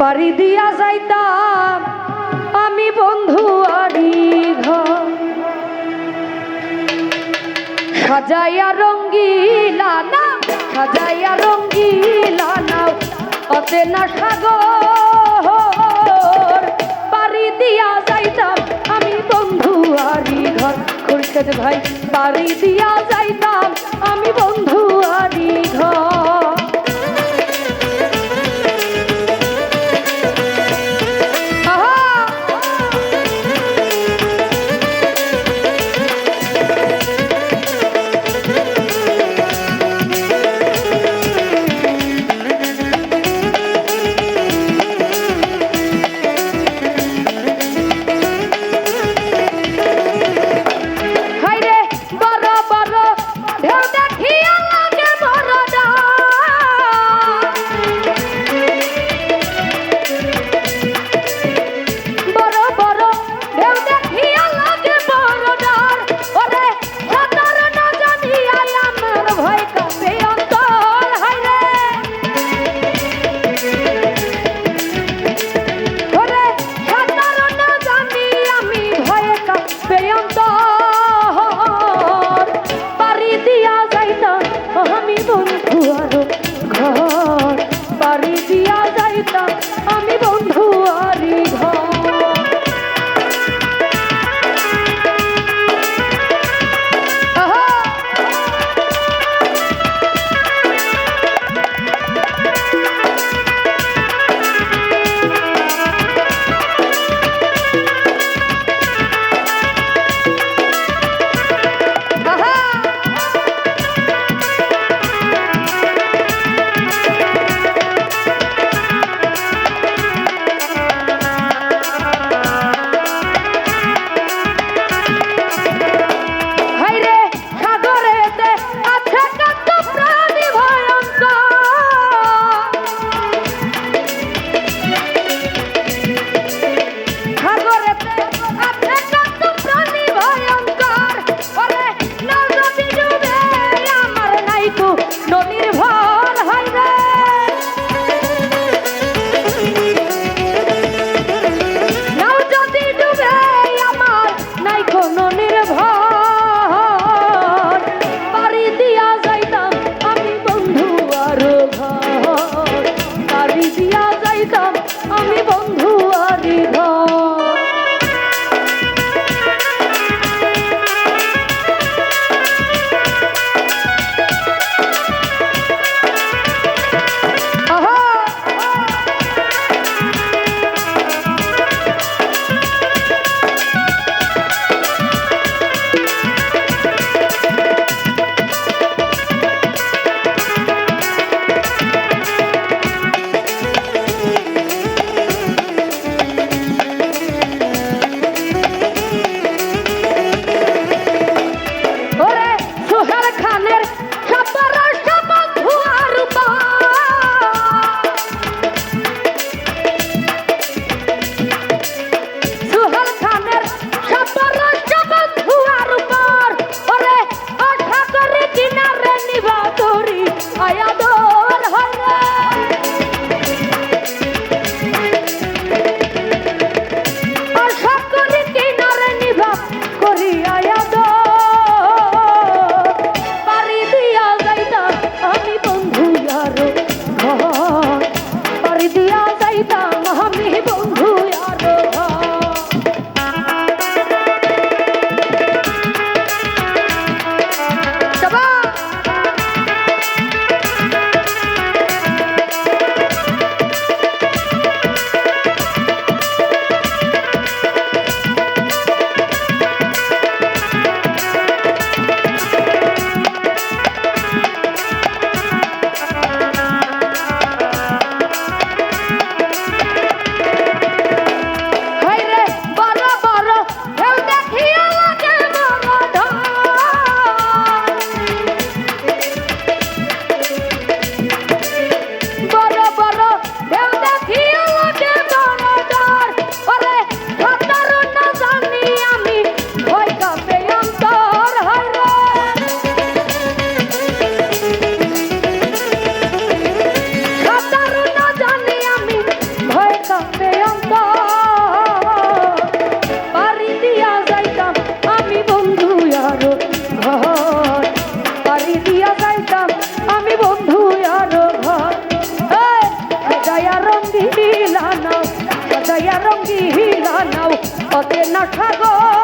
পারি দিয়া যাইতাম, আমি বন্ধু আরি ঘর। সাজাইয়া রঙ্গিলা না সাজাইয়া রঙ্গিলা না সাগর। পারি দিয়া যাইতাম, আমি বন্ধু আরি ঘর। খুরশেদ ভাই পারি দিয়া যাইতাম, আমি বন্ধু রঙ্গিলা নাও দয়া রঙ্গিলা নাও অতে না ঠাগো।